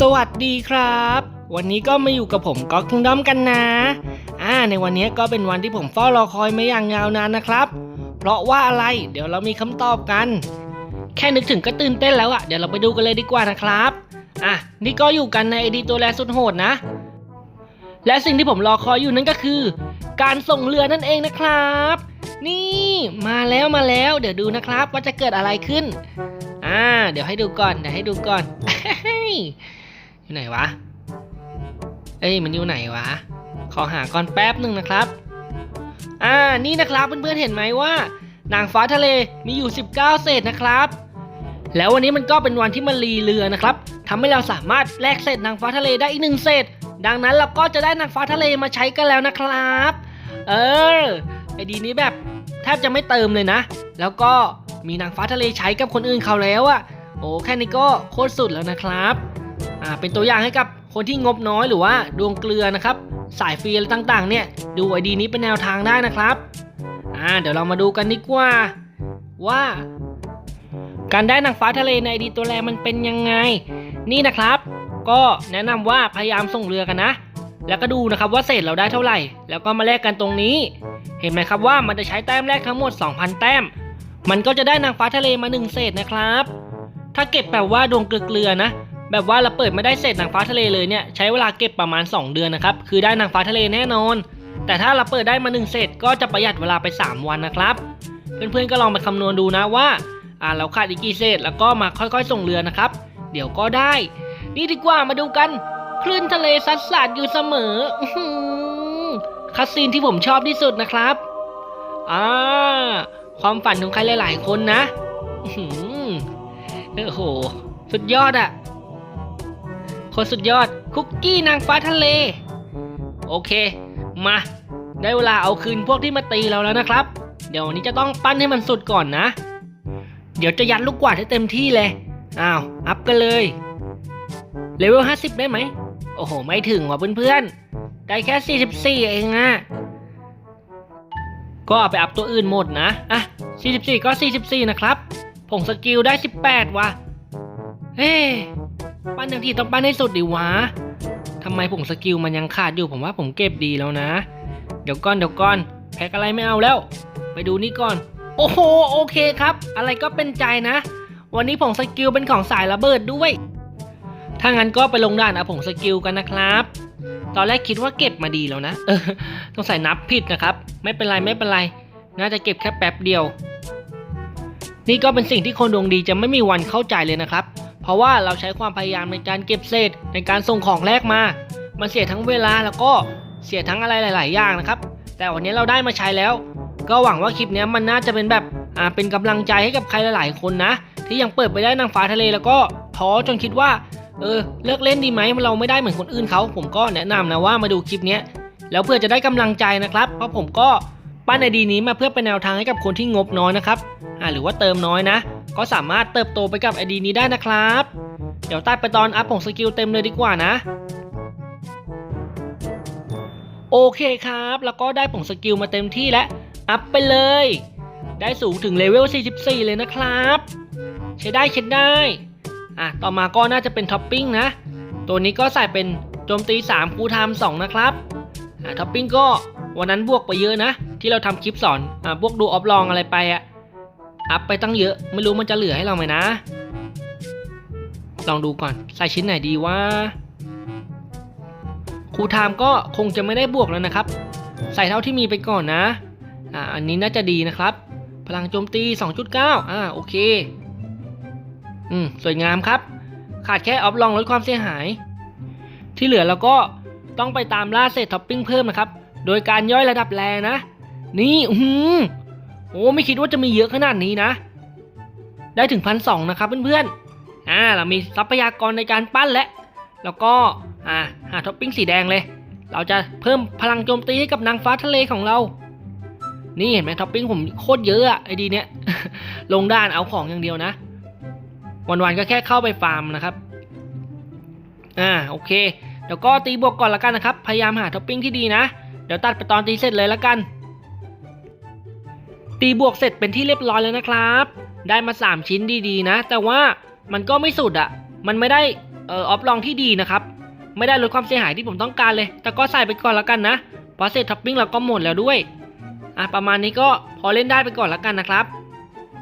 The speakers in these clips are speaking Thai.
สวัสดีครับ วันนี้ก็มาอยู่กับผมก็คิงดอมกันนะ อ่า ในวันนี้ก็เป็นวันที่ผมเฝ้ารอคอยมาอย่างยาวนานนะครับ เพราะว่าอะไร เดี๋ยวเรามีคำตอบกัน แค่นึกถึงก็ตื่นเต้นแล้วอะเดี๋ยวเราไปดูกันเลยดีกว่านะครับ อะ นี่ก็อยู่กันในไอดีตัวแรสุดโหดนะ และสิ่งที่ผมรอคอยอยู่นั่นก็คือ การส่งเรือนั่นเองนะครับ นี่มาแล้วมาแล้ว เดี๋ยวดูนะครับว่าจะเกิดอะไรขึ้น อ่า เดี๋ยวให้ดูก่อน เดี๋ยวให้ดูก่อน อยู่ไหนวะ เอ้ยมันอยู่ไหนวะ ขอหาก่อนแป๊บหนึ่งนะครับ อ่า นี่นะครับเพื่อนๆเห็นไหมว่า นางฟ้าทะเลมีอยู่ 19 เศษนะครับ แล้ววันนี้มันก็เป็นวันที่มันรีเรือนะครับทำให้เราสามารถแลกเศษนางฟ้าทะเลได้อีกหนึ่งเศษ ดังนั้นเราก็จะได้นางฟ้าทะเลมาใช้กันแล้วนะครับ เออ ไอดีนี้แบบแทบจะไม่เติมเลยนะ แล้วก็มีนางฟ้าทะเลใช้กับคนอื่นเขาแล้วอะโอ้แค่นี้ก็โคตรสุดแล้วนะครับ อ่าเป็นตัวอย่างให้กับคนที่งบน้อยหรือว่าดวงเกลือนะครับ สายฟรีอะไรต่างๆ เนี่ยดูไอดีนี้เป็นแนวทางได้นะครับอ่าเดี๋ยวเรามาดูกันดีกว่าว่า การได้นางฟ้าทะเลในไอดีตัวแรมันเป็นยังไง นี่นะครับ ก็แนะนำว่าพยายามส่งเรือกันนะ แล้วก็ดูนะครับว่าเศษเราได้เท่าไหร่ แล้วก็มาแลกกันตรงนี้ เห็นไหมครับว่ามันจะใช้แต้มแรกทั้งหมด 2,000 แต้ม มันก็จะได้นางฟ้าทะเลมา 1 เศษนะครับ ถ้าเก็บแบบว่าดวงเกลือนะ แบบว่าเราเปิดไม่ได้เศษนางฟ้าทะเลเลยเนี่ยใช้เวลาเก็บประมาณ 2 เดือนนะครับคือได้นางฟ้าทะเลแน่นอน แต่ถ้าเราเปิดได้มา1เศษก็จะประหยัดเวลาไป 3 วันนะครับ เพื่อนๆก็ลองไปคำนวณดูนะว่าอ่าเราขาดอีกกี่เศษแล้วก็มาค่อยๆ ส่งเรือนะครับ เดี๋ยวก็ได้ นี่ดีกว่ามาดูกันคลื่นทะเลซัดสาดอยู่เสมออื้อหือคัสซีนที่ผมชอบที่สุดนะครับอ่าความฝันของใครหลาย ๆ คนนะโอ้โห สุดยอดอะ คนสุดยอดคุกกี้นางฟ้าทะเล โอเค มา ได้เวลาเอาคืนพวกที่มาตีเราแล้วนะครับ เดี๋ยววันนี้จะต้องปั้นให้มันสุดก่อนนะ เดี๋ยวจะยัดลูกกวาดให้เต็มที่เลยอ้าวอัพกันเลยเลเวล50 ได้ไหมโอ้โห ไม่ถึงว่ะเพื่อนๆ ได้แค่ 44 เองอะก็ไปอัพตัวอื่นหมดนะ อะ 44 ก็ 44 นะครับ ผงสกิลได้ 18 ว่ะ เฮ้ ปั้นทั้งทีต้องปั้นให้สุดดิวะทำไมผงสกิลมันยังขาดอยู่ผมว่าผมเก็บดีแล้วนะ เดี๋ยวก่อนเดี๋ยวก่อนแพ็กอะไรไม่เอาแล้ว ไปดูนี่ก่อน โอ้โหโอเคครับ อะไรก็เป็นใจนะ วันนี้ผงสกิลเป็นของสายระเบิดด้วย ถ้างั้นก็ไปลงด่านเอาผงสกิลกันนะครับ ตอนแรกคิดว่าเก็บมาดีแล้วนะเออต้องใส่นับผิดนะครับ ไม่เป็นไรไม่เป็นไรน่าจะเก็บแค่แป๊บเดียว นี่ก็เป็นสิ่งที่คนดวงดีจะไม่มีวันเข้าใจเลยนะครับ เพราะว่าเราใช้ความพยายามในการเก็บเศษในการส่งของแรกมา มันเสียทั้งเวลาแล้วก็เสียทั้งอะไรหลาย ๆ อย่างนะครับ แต่วันนี้เราได้มาใช้แล้ว ก็หวังว่าคลิปนี้มันน่าจะเป็นแบบอ่าเป็นกำลังใจให้กับใครหลาย ๆ คนนะ ที่ยังเปิดไปได้นางฟ้าทะเลแล้วก็ท้อจนคิดว่าเออเลิกเล่นดีไหมเราไม่ได้เหมือนคนอื่นเขาผมก็แนะนำนะว่ามาดูคลิปนี้แล้วเพื่อจะได้กำลังใจนะครับ เพราะผมก็ปั้นไอดีนี้มาเพื่อเป็นแนวทางให้กับคนที่งบน้อยนะครับอ่าหรือว่าเติมน้อยนะ ก็สามารถเติบโตไปกับไอดีนี้ได้นะครับ เดี๋ยวตัดไปตอนอัพของสกิลเต็มเลยดีกว่านะ โอเคครับ แล้วก็ได้ผงสกิลมาเต็มที่แล้วอัพไปเลย ได้สูงถึงเลเวล 44 เลยนะครับ ใช้ได้ใช้ได้อะต่อมาก็น่าจะเป็นท็อปปิ้งนะ ตัวนี้ก็ใส่เป็นโจมตี 3 คูไทม์2นะครับอะท็อปปิ้งก็วันนั้นบวกไปเยอะนะ ที่เราทำคลิปสอนอะพวกดูออฟลองอะไรไปอะ อัพไปตั้งเยอะ ไม่รู้มันจะเหลือให้เราไหมนะ ลองดูก่อน ใส่ชิ้นไหนดีว่าครูไทม์ก็คงจะไม่ได้บวกแล้วนะครับ ใส่เท่าที่มีไปก่อนนะอ่าอันนี้น่าจะดีนะครับ พลังโจมตี 2.9 อ่าโอเค อืมสวยงามครับ ขาดแค่ออฟลองลดความเสียหาย ที่เหลือเราก็ต้องไปตามล่าเศษท็อปปิ้งเพิ่มนะครับ โดยการย่อยระดับแรนะ นี่อือหือ โอ้ไม่คิดว่าจะมีเยอะขนาดนี้นะ ได้ถึงพันสองนะครับเพื่อนๆ อ่าเรามีทรัพยากรในการปั้นและ แล้วก็อ่าหาท็อปปิ้งสีแดงเลย เราจะเพิ่มพลังโจมตีให้กับนางฟ้าทะเลของเรา นี่เห็นไหมท็อปปิ้งผมโคตรเยอะอะไอดีเนี้ย ลงด้านเอาของอย่างเดียวนะ วันๆก็แค่เข้าไปฟาร์มนะครับ อ่าโอเคเดี๋ยวก็ตีบวกก่อนละกันนะครับ พยายามหาท็อปปิ้งที่ดีนะ เดี๋ยวตัดไปตอนตีเสร็จเลยละกัน ตีบวกเสร็จเป็นที่เรียบร้อยแล้วนะครับ ได้มา 3 ชิ้นดีๆนะ แต่ว่ามันก็ไม่สุดอะมันไม่ได้เออออฟลองที่ดีนะครับ ไม่ได้ลดความเสียหายที่ผมต้องการเลย แต่ก็ใส่ไปก่อนแล้วกันนะพราะเศษท็อปปิ้งเราก็หมดแล้วด้วย อะประมาณนี้ก็พอเล่นได้ไปก่อนแล้วกันนะครับ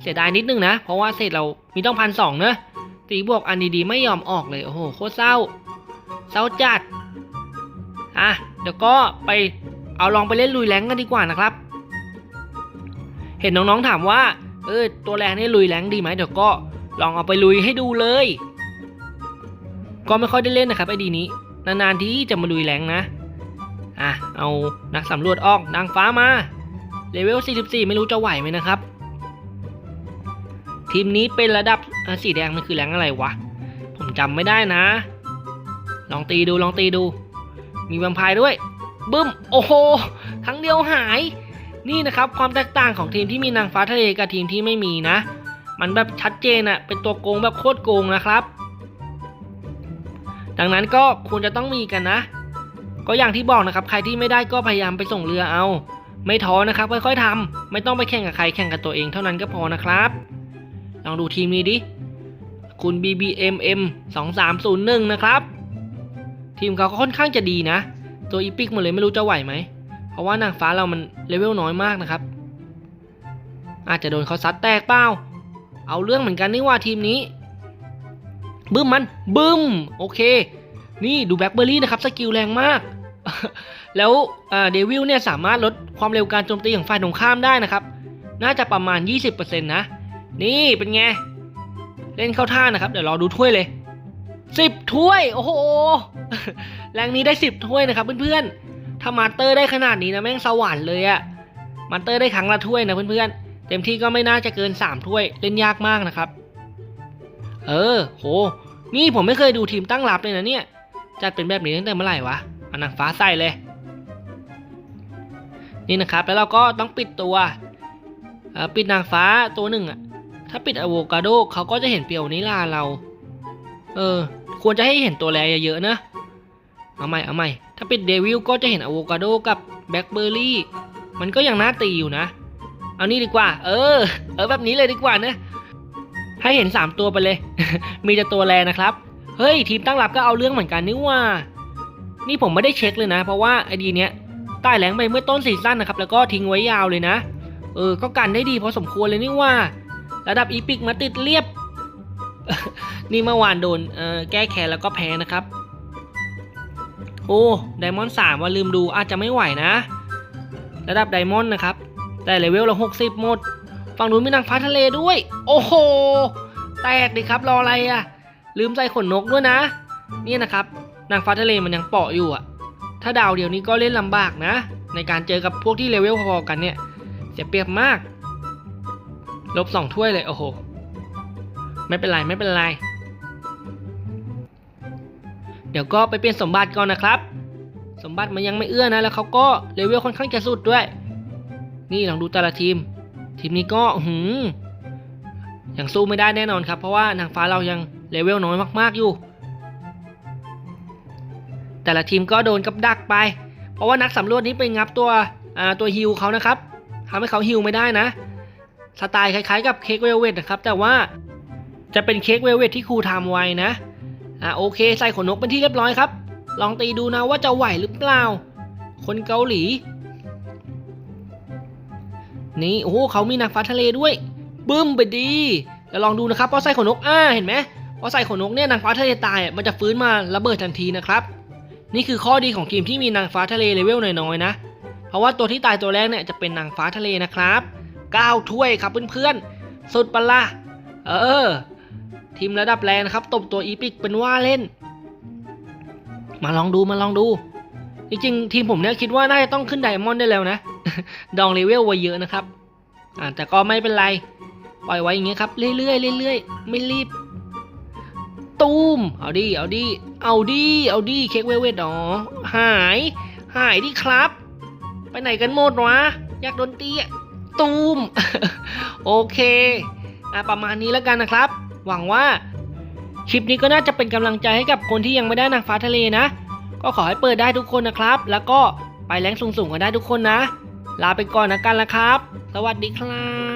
เสียดายนิดนึงนะ เพราะว่าเศษเรามีต้องพันสองเนอะตีบวกอันดีๆไม่ยอมออกเลย โอ้โหโคตรเศร้า เศร้าจัด อะเดี๋ยวก็ไปเอาลองไปเล่นลุยแรงกันดีกว่านะครับ เห็นน้องๆถามว่า เออตัวแรงนี่ลุยแรงดีไหมเดี๋ยวก็ลองเอาไปลุยให้ดูเลย ก็ไม่ค่อยได้เล่นนะครับไอดีนี้ นานๆที่จะมาลุยแรงนะ อะเอานักสำรวจออกนางฟ้ามาเลเวล 44 ไม่รู้จะไหวไหมนะครับ ทีมนี้เป็นระดับสีแดงมันคือแรงอะไรวะ ผมจำไม่ได้นะ ลองตีดูลองตีดู มีแวมไพร์ด้วยบึ้ม โอ้โหทั้งเดียวหาย นี่นะครับความแตกต่างของทีมที่มีนางฟ้าทะเลกับทีมที่ไม่มีนะ มันแบบชัดเจนอะเป็นตัวโกงแบบโคตรโกงนะครับ ดังนั้นก็ควรจะต้องมีกันนะ ก็อย่างที่บอกนะครับ ใครที่ไม่ได้ก็พยายามไปส่งเรือเอา ไม่ท้อนะครับค่อยๆทำไม่ต้องไปแข่งกับใครแข่งกับตัวเองเท่านั้นก็พอนะครับ ลองดูทีมนี้ดิคุณ BBMM 2301 นะครับ ทีมเขาก็ค่อนข้างจะดีนะ ตัวอีพิกมันเลยไม่รู้จะไหวไหม ราะว่านางฟ้าเรามันเลเวลน้อยมากนะครับ อาจจะโดนเขาซัดแตกเปล่า เอาเรื่องเหมือนกันนี่ว่าทีมนี้ บึ้มมัน บึ้ม โอเค นี่ดูแบล็คเบอร์รี่นะครับ สกิลแรงมาก แล้วเดวิลเนี่ยสามารถลดความเร็วการโจมตีของฝ่ายตรงข้ามได้นะครับ น่าจะประมาณ 20%นะ นี่เป็นไง เล่นเข้าท่านะครับ เดี๋ยวรอดูถ้วยเลย 10 ถ้วย โอ้โห แรงนี้ได้ 10 ถ้วยนะครับเพื่อนๆ ถ้ามาสเตอร์ได้ขนาดนี้นะแม่งสวรรค์เลยอะมาสเตอร์ได้ครั้งละถ้วยนะเพื่อนๆ เต็มที่ก็ไม่น่าจะเกิน 3 ถ้วยเล่นยากมากนะครับ เออ โห นี่ผมไม่เคยดูทีมตั้งรับเลยนะเนี่ย จัดเป็นแบบนี้ตั้งแต่เมื่อไหร่วะอานางฟ้าใส่เลย นี่นะครับ แล้วเราก็ต้องปิดตัว ปิดนางฟ้าตัวหนึ่งอะถ้าปิดอะโวคาโดเขาก็จะเห็นเปียวนิลาเรา เออ ควรจะให้เห็นตัวแรเยอะๆนะ เอาใหม่ เอาใหม่ ถ้าปิดเดวิลก็จะเห็นอะโวคาโดกับแบล็คเบอร์รี่ มันก็ยังน่าตีอยู่นะ เอานี่ดีกว่า เออ เออแบบนี้เลยดีกว่านะ ให้เห็น 3 ตัวไปเลย มีแต่ตัวแรนะครับ เฮ้ย ทีมตั้งรับก็เอาเรื่องเหมือนกันนี่ว่า นี่ผมไม่ได้เช็คเลยนะ เพราะว่าไอดีเนี้ยใต้แหลงไปเมื่อต้นซีซั่นนะครับ แล้วก็ทิ้งไว้ยาวเลยนะ เออ ก็กันได้ดีพอสมควรเลยนี่ว่า ระดับอีพิกมาติดเรียบ นี่เมื่อวานโดนเออแก้แค้นแล้วก็แพ้นะครับ โอ้ไดมอนด์สามว่าลืมดูอาจจะไม่ไหวนะ ระดับไดมอนด์นะครับ แต่เลเวลเราหกสิบหมด ฝั่งนู้นมีนางฟ้าทะเลด้วย โอ้โห แตกดิครับรออะไรอะลืมใส่ขนนกด้วยนะ เนี่ยนะครับ นางฟ้าทะเลมันยังเปาะอยู่อะถ้าดาวเดียวนี้ก็เล่นลำบากนะ ในการเจอกับพวกที่เลเวลพอๆกันเนี่ยเสียเปรียบมาก ลบสองถ้วยเลยโอ้โห ไม่เป็นไรไม่เป็นไร เดี๋ยวก็ไปเปลี่ยนสมบัติก่อนนะครับ สมบัติมันยังไม่เอื้อนะแล้วเขาก็เลเวลค่อนข้างจะสุดด้วย นี่ลองดูแต่ละทีม ทีมนี้ก็หืมยังสู้ไม่ได้แน่นอนครับ เพราะว่านางฟ้าเรายังเลเวลน้อยมาก ๆอยู่ แต่ละทีมก็โดนกับดักไป เพราะว่านักสำรวจนี้ไปงับตัวตัวฮิวเขานะครับทำให้เขาฮิวไม่ได้นะ สไตล์คล้ายๆ กับเค้กเวลเวทนะครับ แต่ว่าจะเป็นเค้กเวลเวทที่ครูทำไว้นะ อ่าโอเคใส่ขนนกเป็นที่เรียบร้อยครับ ลองตีดูนะว่าจะไหวหรือเปล่า คนเกาหลี นี่โอ้โหเขามีนางฟ้าทะเลด้วย บึ้มไปดีแล้วลองดูนะครับพอใส่ขนนกอ่าเห็นไหมพอใส่ขนนกเนี่ยนางฟ้าทะเลตายมันจะฟื้นมาระเบิดทันทีนะครับ นี่คือข้อดีของทีมที่มีนางฟ้าทะเลเลเวลน้อยๆนะ เพราะว่าตัวที่ตายตัวแรกเนี่ยจะเป็นนางฟ้าทะเลนะครับ9ถ้วยครับเพื่อนๆสุดปะละเออ ทีมระดับแรงนครับตบตัวอีพิกเป็นว่าเล่น มาลองดูมาลองดู จริงๆ ทีมผมเนี่ยคิดว่าน่าจะต้องขึ้นไดมอนด์ได้แล้วนะ ดองเลเวลไว้เยอะนะครับ อ่าแต่ก็ไม่เป็นไร ปล่อยไว้อย่างเงี้ยครับ เรื่อยๆเรื่อยๆ ไม่รีบ ตูมเอาดิเอาดิเอาดิเอาดิเค้กเวเวทอ๋อหาย หายดิครับ ไปไหนกันหมดวะอยากโดนตีอะตูม โอเคอะประมาณนี้แล้วกันนะครับ หวังว่าคลิปนี้ก็น่าจะเป็นกำลังใจให้กับคนที่ยังไม่ได้นางฟ้าทะเลนะ ก็ขอให้เปิดได้ทุกคนนะครับ แล้วก็ไปแรงสูงๆกันได้ทุกคนนะ ลาไปก่อนนะกันละครับ สวัสดีครับ